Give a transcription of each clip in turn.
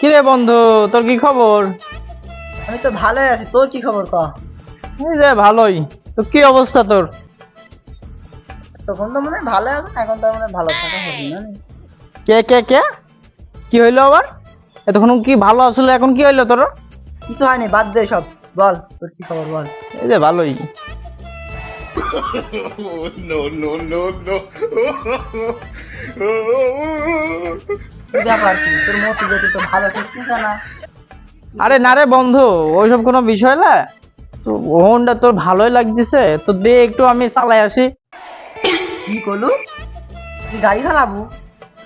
কিরে বন্ধু তোর কি খবর আমি তো ভালোই আছি তোর কি খবর ক এই যে ভালোই তো কি অবস্থা তোর তখন তো মনে হয় ভালো আছে এখন তো মনে ভালো থাকা হবে না কে কে কে কি হইল আবার এতক্ষণ কি ভালো আসলে এখন কি হইল তোর কিছু হয়নি বাদ দে সব বল তোর কি খবর বল এই যে ভালোই no, no, no, no. কি ব্যাপার? কি তোর মতি যদি তো ভালো থাকছিস না আরে না রে বন্ধু ওইসব কোনো বিষয় না। তো হোন্ডা তোর ভালোই লাগতেছে তো দে একটু আমি চালাই আসি। কি করলু? তুই গাড়ি চালাবো?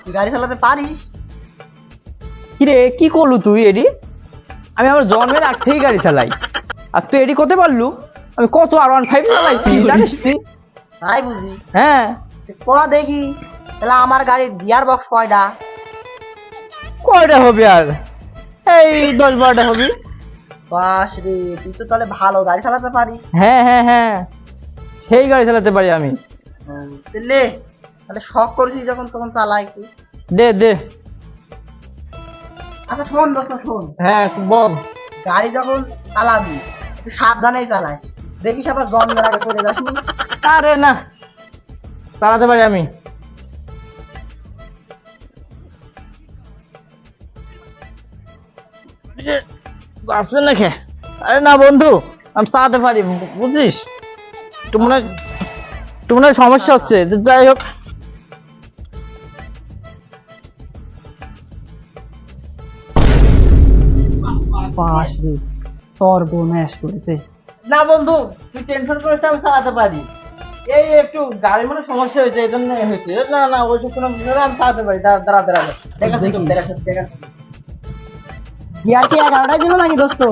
তুই গাড়ি চালাতে পারিস? কিরে কি করলু তুই এডি? আমি আমার জন্মের আগ থেকেই গাড়ি চালাই। আর তুই এডি করতে পারলু? আমি কত আর ওয়ান ফাইভ চালাইছি জানিস তুই? তাই বুঝি। হ্যাঁ। পড়া দেখি তাহলে আমার গাড়ির গিয়ার বক্স কয়টা? কয়টা হবে আর? এই দশ বারোটা হবে। বাস রে তুই তো তাহলে ভালো গাড়ি চালাতে পারিস। হ্যাঁ হ্যাঁ হ্যাঁ। সেই গাড়ি চালাতে পারি আমি। তাহলে তাহলে শখ করেছিস যখন তখন চালা একটু। দে দে। আচ্ছা শোন দোস্ত শোন। হ্যাঁ বল। গাড়ি যখন চালাবি তুই সাবধানেই চালাস। দেখিস আবার জন্মের আগে চলে যাসনি। আরে না চালাতে পারি আমি। আসছে নাকি? আরে না বন্ধু আমি চালাতে পারি মনে হয় একটু মনে হয় সমস্যা হচ্ছে যাই হোক। সর্বনাশ করেছে। না বন্ধু তুই টেনশন করিস আমি চালাতে পারি। এই একটু গাড়ি মানে সমস্যা হয়েছে এই জন্য হয়েছে। না না ওইসব কোনো আমি চালাতে পারি দাঁড়া দাঁড়া দেখাচ্ছি তোকে, এগারোটাই দিল নাকি দোস্ত?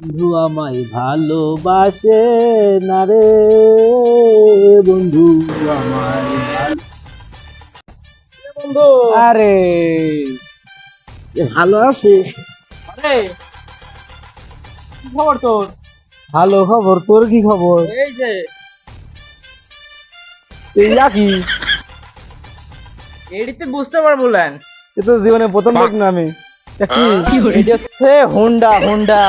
বন্ধু আমায় ভালোবাসে না রে? বন্ধু আমায় বন্ধু। আরে। ভালো আছে। আরে। কি খবর তোর? ভালো খবর তোর কি খবর? এই যে। এই কি এডিতে বুঝতে পারব লেন এ তো জীবনে প্রথম দেখ না আমি। এটা কি? হচ্ছে হোন্ডা হোন্ডা।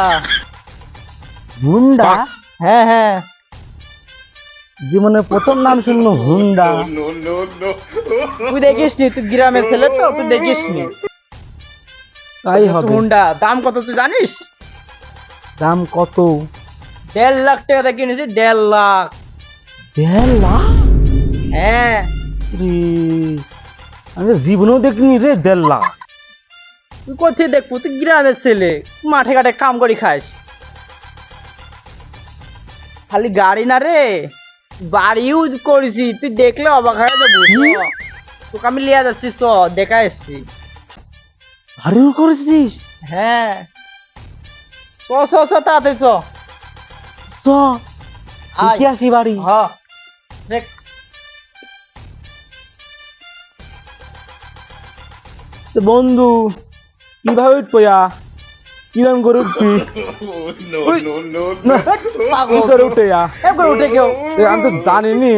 হুন্ডা? হ্যাঁ হ্যাঁ। জীবনে প্রথম নাম শুনলো হুন্ডা. তুই দেখিস নি? তুই গ্রামের ছেলে তো তুই দেখিস নি? তাই হবে। হোন্ডা। দাম কত তুই জানিস? দাম কত? দেড় লাখ টাকা দিয়ে কিনেছি দেড় লাখ। দেড় লাখ? হ্যাঁ। আমি জীবনেও দেখিনি রে দেড় লাখ। তুই কোথায় দেখব? তুই গ্রামের ছেলে। মাঠে ঘাটে কাম করি খাস। খালি গাড়ি না রে। বাড়িও করেছি। তুই দেখলে অবাক হয়ে যাব। তোকে আমি লিয়া যাচ্ছি চ দেখা এসছি। ভারিও করেছিস? হ্যাঁ। চ চ চ তাড়াতাড়ি চ। চ। আসি বাড়ি। হ। দেখ। তো বন্ধু কীভাবে উঠবয়া কিরম করে উঠবি? কি করে উঠে যা একবার উঠে কেউ? আমি তো জানিনি।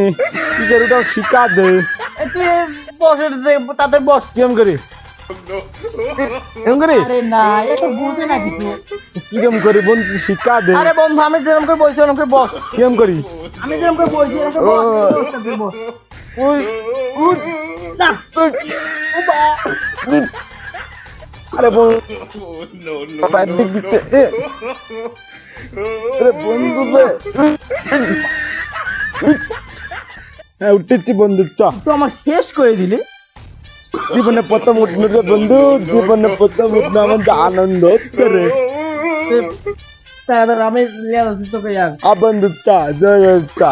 কি করে উঠা শিক্ষা দে। এ তুই বসে তাতে বস। কিরম করে? এরম করে? আরে না এ বুঝে না কিছু। কিরম করে বন্ধু শিক্ষা দে। আরে বন্ধু আমি যেরকম করে বলছি ওরকম করে বস। কিরম করি? আমি যেরকম করে বলছি এরকম করে বস, ও। বস, তুই বস। ওই উঠ। না। আরে বন্ধু দিচ্ছে আরে বন্ধু হ্যাঁ উঠেছি বন্ধু চ। তুই আমার শেষ করে দিলি। জীবনে প্রথম উঠল রে বন্ধু জীবনে প্রথম উঠল আমার যে আনন্দ হচ্ছে রে। তাহলে আমি লিয়ে তোকে আ বন্ধু চা জয় জয় চা.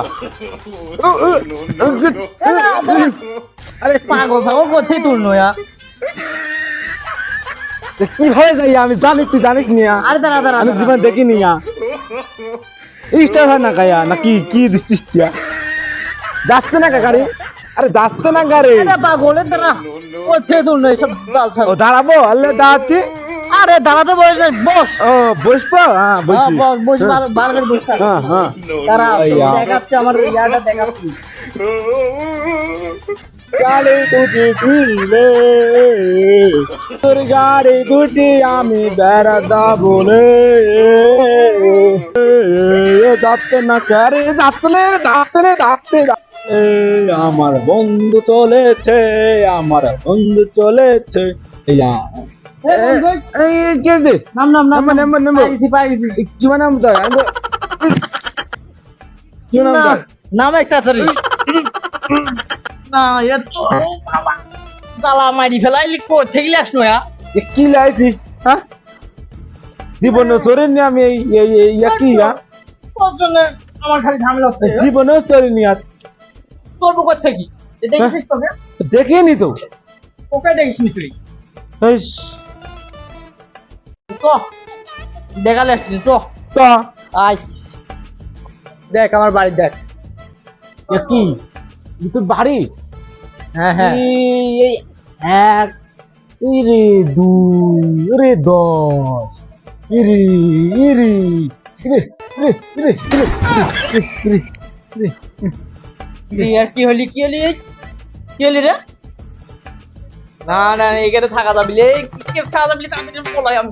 আরে পাগল ছাগল কোথায় তুলনো ইয়া। তো কীভাবে যাই আমি জানি তুই জানিস নিয়া আরে দাঁড়া দাঁড়া আমি। জীবন দেখিনি ইয়া। ইস্টা হয় না কায়া না কি কি দিচ্ছিস যাচ্ছে না গাড়ি আরে যাচ্ছে না গাড়ি পাগল দাঁড়া। কোথায় তুলনো এসব ও দাঁড়াবো আল্লে দাঁড়াচ্ছি। আরে দাঁড়াতে বলিস না, বস। ও বসবো? হ্যাঁ হ্যাঁ, বসি বস বস ভালো করে বস হ্যাঁ হ্যাঁ। দাঁড়া। দেখাচ্ছে আমার ইয়াটা দেখাচ্ছি। গাড়ি দুটি দিলে তোর গাড়ি দুটি আমি বেড়াদা বলে। যাচ্ছে না কারে যাচ্ছে যাচ্ছে যাচ্ছে আমার বন্ধু চলেছে আমার বন্ধু চলেছে। নাম নাম নাম কি নাম। তো কি নাম নাম একটা না এ তো জ্বালা মারি ফেলাইলি কোথা গেলে আসনো হ্যাঁ। এ কি লাইছিস? হ্যাঁ? জীবন চোরেনি আমি এই এই এই কি তোর জন্য আমার খালি ঝামেলা হচ্ছে। জীবনে চোরেনি আর। তোর বুকের থেকে? এ তোকে? দেখিনি তো। ওকে দেখিস নি তুই চ দেখালে আসছিস চ। চ। আয়। দেখ আমার বাড়ি দেখ। কি? তোর বাড়ি? হ্যাঁ, হ্যাঁ। এই এক ইরে দুই রে দশ ইরি ইরি ইরে ইরে ইরে ইরে ইরে ইরে আর কি হলি কি হলি? কি হলি রে? না না এখানে থাকা যাবি কি থাকা যাবি তাড়াতাড়ি পলাই আমি।